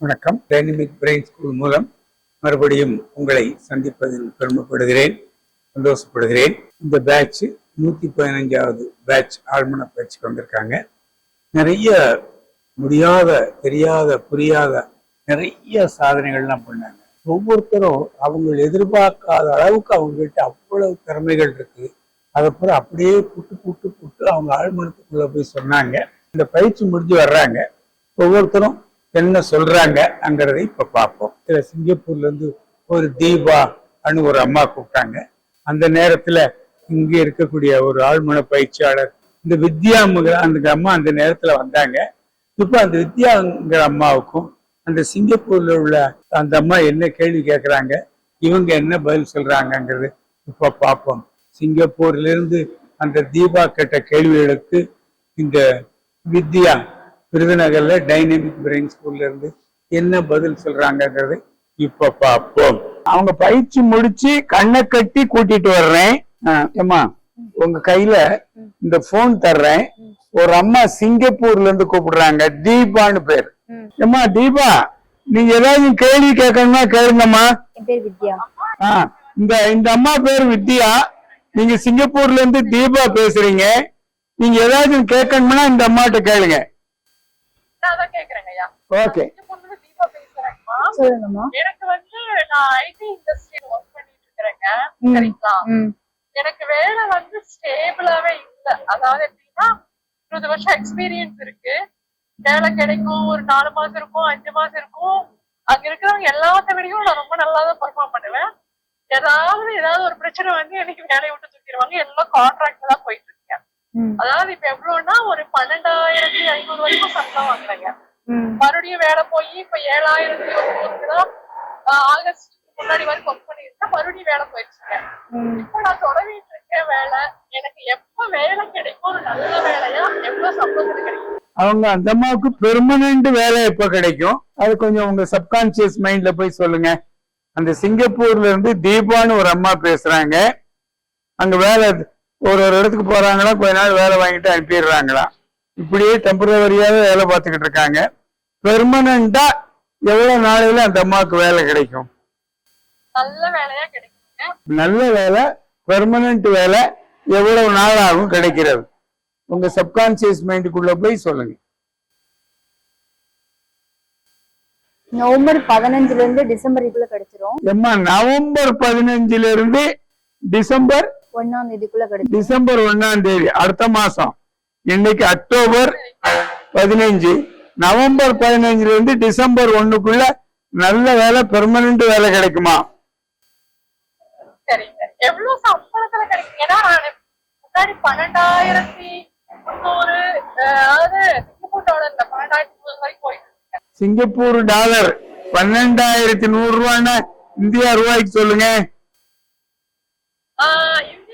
வணக்கம். Dynamic brain school மூலம் மறுபடியும் உங்களை சந்திப்பதில் பெருமைப்படுகிறேன் சந்தோஷப்படுகிறேன். இந்த பேட்ச் நூத்தி பதினஞ்சாவது பேட்ச் ஆழ்மன பயிற்சிக்கு வந்திருக்காங்க. நிறைய முடியாத தெரியாத புரியாத நிறைய சாதனைகள்லாம் பண்ணாங்க. ஒவ்வொருத்தரும் அவங்க எதிர்பார்க்காத அளவுக்கு அவங்ககிட்ட அவ்வளவு திறமைகள் இருக்கு. அதை அப்படியே புட்டு புட்டு புட்டு அவங்க ஆழ்மனத்துக்குள்ளே போய் சொன்னாங்க. இந்த பயிற்சி முடிஞ்சு வர்றாங்க. ஒவ்வொருத்தரும் என்ன சொல்றாங்கங்கிறதை இப்ப பார்ப்போம். இதுல சிங்கப்பூர்ல இருந்து ஒரு தீபா அனு ஒரு அம்மா கூப்பிட்டாங்க. அந்த நேரத்துல இங்க இருக்கக்கூடிய ஒரு ஆழ்மன பயிற்சியாளர் இந்த வித்யாங்கிற அந்த அம்மா அந்த நேரத்துல வந்தாங்க. இப்ப அந்த வித்யாங்கிற அம்மாவுக்கும் அந்த சிங்கப்பூர்ல உள்ள அந்த அம்மா என்ன கேள்வி கேட்கிறாங்க இவங்க என்ன பதில் சொல்றாங்கிறது இப்ப பார்ப்போம். சிங்கப்பூர்ல இருந்து அந்த தீபா கேட்ட கேள்விகளுக்கு இந்த வித்யா விருதுநகர்ல டைனமிக் பிரெயின் ஸ்கூல்ல இருந்து என்ன பதில் சொல்றாங்கங்கிறது இப்ப பார்ப்போம். அவங்க பயிற்சி முடிச்சு கண்ணை கட்டி கூட்டிட்டு வர்றேன். ஆ, ஏம்மா உங்க கையில இந்த போன் தர்றேன். ஒரு அம்மா சிங்கப்பூர்ல இருந்து கூப்பிடுறாங்க. தீபான்னு பேர். ஏம்மா தீபா நீங்க ஏதாவது கேள்வி கேட்கணும்னா கேளுங்கம்மா. இந்த இந்த அம்மா பேர் வித்யா. நீங்க சிங்கப்பூர்ல இருந்து தீபா பேசுறீங்க. நீங்க ஏதாவது கேட்கணும்னா இந்த அம்மாட்ட கேளுங்க நான் அதான் கேக்குறேங்க ஐயா ஓகே எனக்கு வந்து நான் ஐடி இண்டஸ்ட்ரியில ஒர்க் பண்ணிட்டு இருக்கிறேங்க சரிங்களா? எனக்கு வேலை வந்து ஸ்டேபிளாவே இல்ல. அதாவது எப்படின்னா இருபது வருஷம் எக்ஸ்பீரியன்ஸ் இருக்கு. வேலை கிடைக்கும் ஒரு நாலு மாசம் இருக்கும் அஞ்சு மாசம் இருக்கும். அங்க இருக்கிறவங்க எல்லாத்த விடையும் நான் ரொம்ப நல்லா தான் பெர்ஃபார்ம் பண்ணுவேன். ஏதாவது ஏதாவது ஒரு பிரச்சனை வந்து எனக்கு வேலையை விட்டு தூக்கிடுவாங்க. எல்லாம் கான்ட்ராக்ட் தான் போயிட்டு இருக்கேன் ம் அதாவது இப்ப எவ்வளவுன்னா ஒரு பன்னெண்டாயிரத்தி ஐநூறு வரைக்கும் சம்பளம் வாங்குறேங்க. மறுபடியும் வேலை போய் இப்ப ஏழாயிரத்தி ஒன்பதுக்கு தான் ஆகஸ்ட் முன்னாடி வரைக்கும் ஒர்க் பண்ணிருக்கேன் மறுபடியும் வேலை போயிடுச்சுங்க. இப்ப நான் தொடங்கிட்டு இருக்கேன் வேலை. எனக்கு எப்ப வேலை கிடைக்கும் ஒரு நல்ல வேலையா? எவ்வளவு சம்பளத்துக்கு கிடைக்கும்? அவங்க அந்த அம்மாவுக்கு பெர்மனன்ட் வேலை எப்ப கிடைக்கும்? அது கொஞ்சம் உங்க சப்கான்சியஸ் மைண்ட்ல போய் சொல்லுங்க. அந்த சிங்கப்பூர்ல இருந்து தீபான்னு ஒரு அம்மா பேசுறாங்க. அங்க வேலை ஒரு ஒரு இடத்துக்கு போறாங்களா கொஞ்ச நாள் வேலை வாங்கிட்டு அனுப்பிடுறாங்களா. இப்படியே டெம்பரவரியாவே வேலை பார்த்துக்கிட்டு இருக்காங்க. பெர்மனண்டா எவ்வளவு நாளையில அந்த அம்மாவுக்கு வேலை கிடைக்கும்? நல்ல வேலையா கிடைக்குங்க. நல்ல வேலை பெர்மனன்ட் வேலை எவ்வளவு நாள் ஆகும் கிடைக்கிறது. உங்க சப்கான்சியஸ் மைண்டுக்குள்ள போய் சொல்லுங்க. நவம்பர் பதினஞ்சுல இருந்து டிசம்பர் இதுக்குள்ள கிடைச்சிரும். நவம்பர் பதினஞ்சுல இருந்து டிசம்பர் ஒன்னாம் தேதிக்குள்ள கிடைச்சிரும் டிசம்பர் ஒண்ணாம் தேதி அடுத்த மாசம். இன்னைக்கு அக்டோபர் பதினஞ்சு. நவம்பர் பதினஞ்சுல இருந்து டிசம்பர் ஒண்ணுக்குள்ள நல்ல வேலை பெர்மனன்ட் வேலை கிடைக்குமா? சரிங்க எவ்வளவு சம்பளத்துல கிடைக்கும்? ஏன்னா நான் முன்னாடி பன்னெண்டாயிரத்தி முந்நூறு அஹ், அதாவது சிங்கப்பூர் டாலர்ல பன்னெண்டாயிரத்தி முந்நூறு வரைக்கும் போயிட்டு இருக்கேன். சிங்கப்பூர் டாலர் பன்னெண்டாயிரத்தி நூறு ரூபான்னு இந்தியா ரூபாய்க்கு சொல்லுங்க.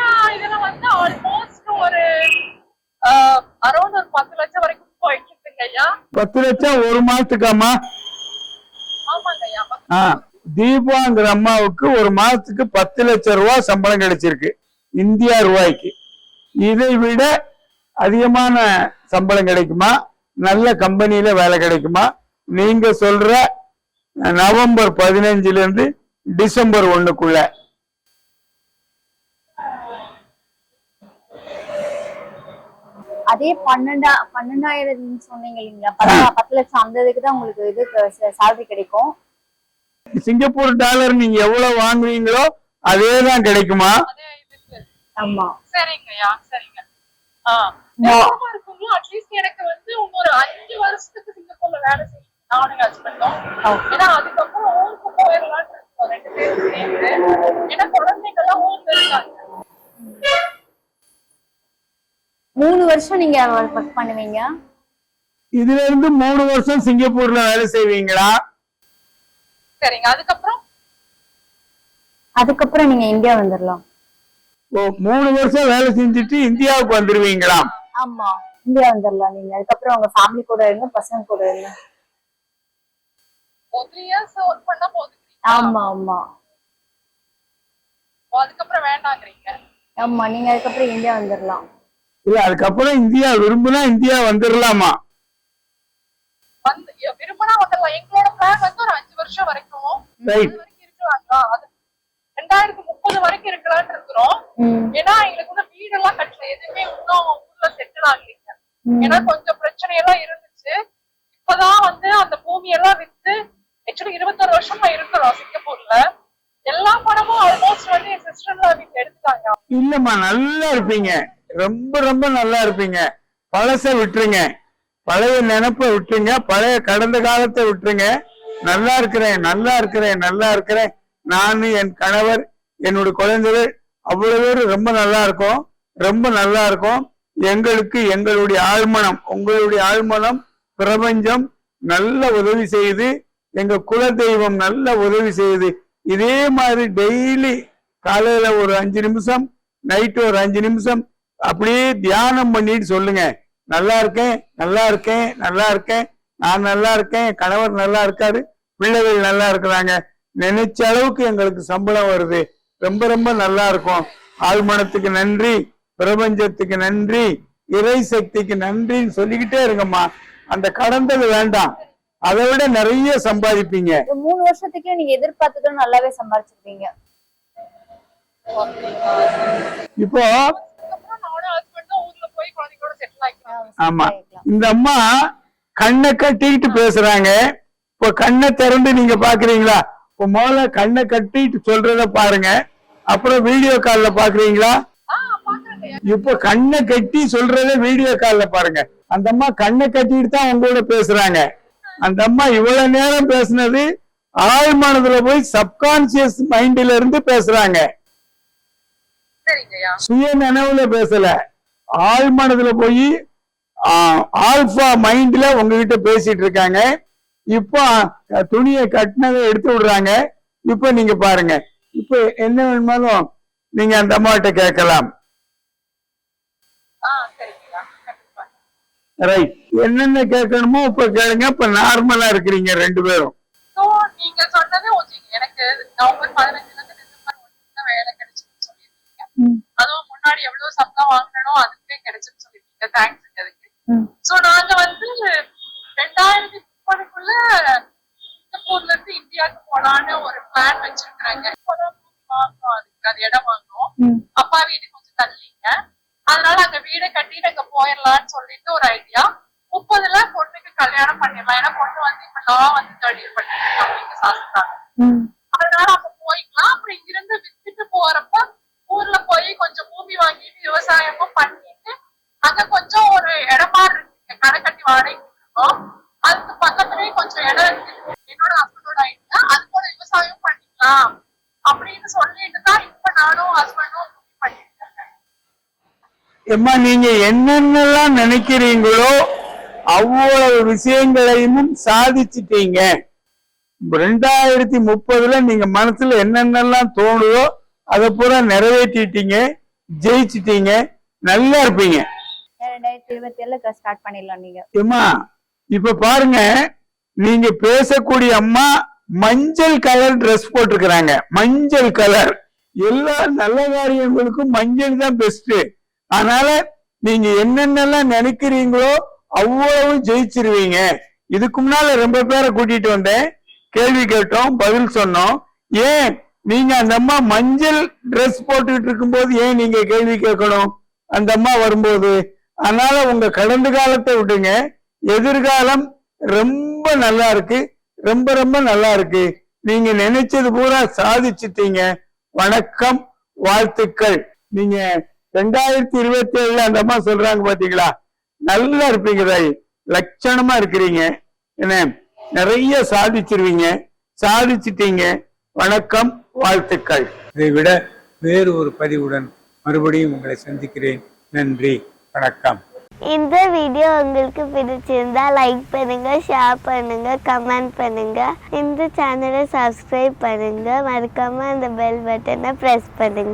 ஆஹ் இந்தியா இதுல வந்து ஆல்மோஸ்ட் ஒரு அரௌண்ட் ஒரு பத்து லட்சம் வரைக்கும் போயிட்டு இருக்குங்க ஐயா. பத்து லட்சம் ஒரு மாசத்துக்காமா ஆமாங்க ஐயா ஆ தீபாங்கிற அம்மாவுக்கு ஒரு மாசத்துக்கு பத்து லட்சம் ரூபாய் சம்பளம் கிடைச்சிருக்கு இந்தியா ரூபாய்க்கு. இதை விட அதிகமான சம்பளம் கிடைக்குமா? நல்ல கம்பெனியில வேலை கிடைக்குமா? நீங்க சொல்ற நவம்பர் பதினஞ்சுல இருந்து டிசம்பர் ஒண்ணுக்குள்ள. அதே பன்னெண்டா பன்னெண்டாயிரம் சொன்னீங்க இல்லைங்களா? பத்து- பத்து லட்சம் அந்த இதுக்கு தான் உங்களுக்கு இது சேலரி கிடைக்கும். சிங்கப்பூர் டாலர் நீங்க எவ்வளவு வாங்குவீங்களோ அதே தான் கிடைக்குமா ஆமா சரிங்க. ஐயா சரிங்க அட்லீஸ்ட் எனக்கு வந்து இன்னொரு அஞ்சு வருஷத்துக்கு சிங்கப்பூர்ல வேலை செய்யணும். நானும் ஹஸ்பண்டும் ஏன்னா அதுக்கப்புறம் ஊருக்கு போயிடலாம்னு இருக்கோம் ரெண்டு பேரும். சேர்ந்து ஏன்னா குழந்தைங்கெல்லாம் ஊர்ல இருக்காங்க மூணு வருஷம் நீங்க ஒர்க் பண்ணுவீங்க? இதுல இருந்து மூணு வருஷம் சிங்கப்பூர்ல வேலை செய்வீங்களா? சரிங்க. அதுக்கப்புறம்? அதுக்கப்புறம் நீங்க இந்தியா வந்துடலாம் ஓ, மூணு வருஷம் வேலை செஞ்சுட்டு இந்தியாவுக்கு வந்துருவீங்களா? ஆமா. இந்தியா வந்துடலாம் நீங்க. அதுக்கப்புறம் உங்க ஃபேமிலி கூட இருங்க பசங்க கூட இருங்க. ஆமா ஆமா. அதுக்கப்புறம் வேண்டாங்கிறீங்க. ஆமா நீங்க அதுக்கப்புறம் இந்தியா வந்துடலாம் இல்ல அதுக்கப்புறம் இந்தியா விரும்புனா இந்தியா வந்துடலாமா வந்து விரும்பினா வந்துடலாம் எங்களோட பிளான் வந்து ஒரு அஞ்சு வருஷம் வரைக்கும் ரெண்டாயிரத்தி முப்பது வரைக்கும் இருக்கலாம்னு இருக்கிறோம். ஏன்னா எங்களுக்கு இன்னும் வீடு எல்லாம் கட்டல. எதுவுமே இன்னும் ஊர்ல செட்டில் ஆகலைங்க. ஏன்னா கொஞ்சம் பிரச்சனை எல்லாம் இருந்துச்சு. இப்பதான் வந்து அந்த பூமி எல்லாம் வித்து ஆக்சுவலி இருபத்தொரு வருஷமா இருக்கிறோம் சிங்கப்பூர்ல. எல்லா பணமும் ஆல்மோஸ்ட் வந்து என் சிஸ்டர்ல எடுத்துட்டாங்க. இல்லம்மா நல்லா இருப்பீங்க. ரொம்ப ரொம்ப நல்லா இருப்பீங்க. பழச விட்டுருங்க. பழைய நினைப்பை விட்டுருங்க. பழைய கடந்த காலத்தை விட்டுருங்க. நல்லா இருக்கிறேன் நல்லா இருக்கிறேன் நல்லா இருக்கிறேன். நான் என் கணவர் என்னோட குழந்தைகள் அவ்வளவு பேர் ரொம்ப நல்லா இருக்கும். ரொம்ப நல்லா இருக்கும். எங்களுக்கு எங்களுடைய ஆழ்மனம் உங்களுடைய ஆழ்மனம் பிரபஞ்சம் நல்ல உதவி செய்து எங்க குல தெய்வம் நல்ல உதவி செய்யுது. இதே மாதிரி டெய்லி காலையில ஒரு அஞ்சு நிமிஷம் நைட்டு ஒரு அஞ்சு நிமிஷம் அப்படியே தியானம் பண்ணிட்டு சொல்லுங்க. நல்லா இருக்கேன் நல்லா இருக்கேன் நல்லா இருக்கேன். நான் நல்லா இருக்கேன் கணவர் நல்லா இருக்காரு பிள்ளைகள் நல்லா இருக்கிறாங்க. நினைச்ச அளவுக்கு எங்களுக்கு சம்பளம் வருது. ரொம்ப ரொம்ப நல்லா இருக்கும். ஆழ்மனத்துக்கு நன்றி பிரபஞ்சத்துக்கு நன்றி இறை சக்திக்கு நன்றின்னு சொல்லிக்கிட்டே இருங்கம்மா. அந்த கடந்தது வேண்டாம். அதை விட நிறைய சம்பாதிப்பீங்க. மூணு வருஷத்துக்கே நீங்க எதிர்பார்த்ததும் நல்லாவே சம்பாரிச்சிருப்பீங்க. இப்போ ஆமா இந்த அம்மா கண்ணை கட்டிட்டு பேசுறாங்க. இப்போ கண்ணை திறந்து நீங்க பாக்குறீங்களா? இப்போ முதல்ல கண்ணை கட்டிட்டு சொல்றத பாருங்க. அப்புறம் வீடியோ கால்ல பாக்குறீங்களா? இப்போ கண்ணை கட்டி சொல்றத வீடியோ கால்ல பாருங்க. அந்த அம்மா கண்ணை கட்டிட்டு தான் உங்களோட பேசுறாங்க. அந்த அம்மா இவ்வளவு நேரம் பேசுனது மனதுல போய் சப்கான்சியஸ் மைண்ட்ல இருந்து பேசுறாங்க. சுய நினைவுல பேசல. ஆழ் மனதுல போய் ஆல்பா மைண்ட்ல உங்ககிட்ட பேசிட்டு இருக்காங்க. இப்போ துணியை கட்டினதை எடுத்து விடுறாங்க. இப்போ நீங்க பாருங்க. இப்போ என்ன வேணுமாலும் நீங்க அந்த அம்மாட்ட கேட்கலாம். ரைட் என்னென்ன கேட்கணுமோ இப்ப கேளுங்க. இப்ப நார்மலா இருக்கிறீங்க ரெண்டு பேரும். நீங்க சொன்னது எனக்கு நவம்பர் பதினஞ்சுல முன்னாடி எவ்வளவு சம்பளம் வாங்கினோ அதுக்கே கிடைச்சுன்னு சொல்லியிருக்கீங்க தேங்க்ஸ் அதுக்கு. சோ நாங்க வந்து ரெண்டாயிரத்தி முப்பதுக்குள்ள சிங்கப்பூர்ல இருந்து இந்தியாவுக்கு போலான்னு ஒரு பிளான் பூமி வாங்கணும் அதுக்கு அது இடம் வாங்கணும் அப்பா வீடு கொஞ்சம் தள்ளிங்க. அதனால அங்க வீடை கட்டிட்டு அங்க போயிடலாம்னு சொல்லிட்டு ஒரு ஐடியா முப்பதுல பொண்ணுக்கு கல்யாணம் பண்ணிடலாம். ஏன்னா பொண்ணு வந்து இப்ப லா வந்து தேர்ட் இயர் பண்ணிட்டு இருக்காங்க அதனால அங்க போய்க்கலாம் அப்புறம் இங்கிருந்து வித்துட்டு போறப்ப ஊர்ல போய் கொஞ்சம் பூமி வாங்கிட்டு விவசாயமும் பண்ணிட்டு அங்க கொஞ்சம் ஒரு இடமா இருக்கு கடை கட்டி வாடகைக்கு இருக்கோம் அதுக்கு பக்கத்துலயே கொஞ்சம் இடம் இருக்கு என்னோட ஹஸ்பண்டோட ஐடியா அது போல விவசாயம் பண்ணிக்கலாம் அப்படின்னு சொல்லிட்டு தான் இப்ப நானும் ஹஸ்பண்டும் பண்ணிட்டு இருக்கேன் எம்மா நீங்க என்னென்னலாம் நினைக்கிறீங்களோ அவ்வளவு விஷயங்களையும் சாதிச்சிட்டீங்க. ரெண்டாயிரத்தி முப்பதுல நீங்க மனசுல என்னென்னலாம் தோணுதோ அதை பூரா நிறைவேற்றிட்டீங்க ஜெயிச்சிட்டீங்க நல்லா இருப்பீங்க. ரெண்டாயிரத்தி இருபத்தி ஏழுல ஸ்டார்ட் பண்ணிடலாம் நீங்க. ஏம்மா இப்ப பாருங்க நீங்க பேசக்கூடிய அம்மா மஞ்சள் கலர் Dress போட்டிருக்கிறாங்க. மஞ்சள் கலர் எல்லா நல்ல காரியங்களுக்கும் மஞ்சள் தான் பெஸ்ட் அதனால நீங்க என்னென்னலாம் நினைக்கிறீங்களோ அவ்வளவு ஜெயிச்சிருவீங்க. இதுக்கு முன்னால ரொம்ப பேரை கூட்டிட்டு வந்தேன். கேள்வி கேட்டோம் பதில் சொன்னோம். ஏன்? நீங்க அந்த அம்மா மஞ்சள் ட்ரெஸ் போட்டுக்கிட்டு இருக்கும்போது ஏன் நீங்க கேள்வி கேட்கணும்? அந்த அம்மா வரும்போது. அதனால உங்க கடந்த காலத்தை விடுங்க. எதிர்காலம் ரொம்ப நல்லா இருக்கு. ரொம்ப ரொம்ப நல்லா இருக்கு. நீங்க நினைச்சது பூரா சாதிச்சிட்டீங்க. வணக்கம் வாழ்த்துக்கள். நீங்க ரெண்டாயிரத்தி இருபத்தி ஏழுல அந்த அம்மா சொல்றாங்க பாத்தீங்களா? நல்லா இருப்பீங்க தாய். லட்சணமா இருக்கிறீங்க. என்ன? நிறைய சாதிச்சிருவீங்க. சாதிச்சிட்டீங்க. வணக்கம் வாழ்த்துக்கள். இதை விட வேறு ஒரு பதிவுடன் மறுபடியும் உங்களை சந்திக்கிறேன். நன்றி வணக்கம். இந்த வீடியோ உங்களுக்கு பிடிச்சிருந்தா லைக் பண்ணுங்க ஷேர் பண்ணுங்க கமெண்ட் பண்ணுங்க. இந்த சேனலை சப்ஸ்கிரைப் பண்ணுங்க. மறக்காம அந்த பெல் பட்டனை பிரஸ் பண்ணுங்க.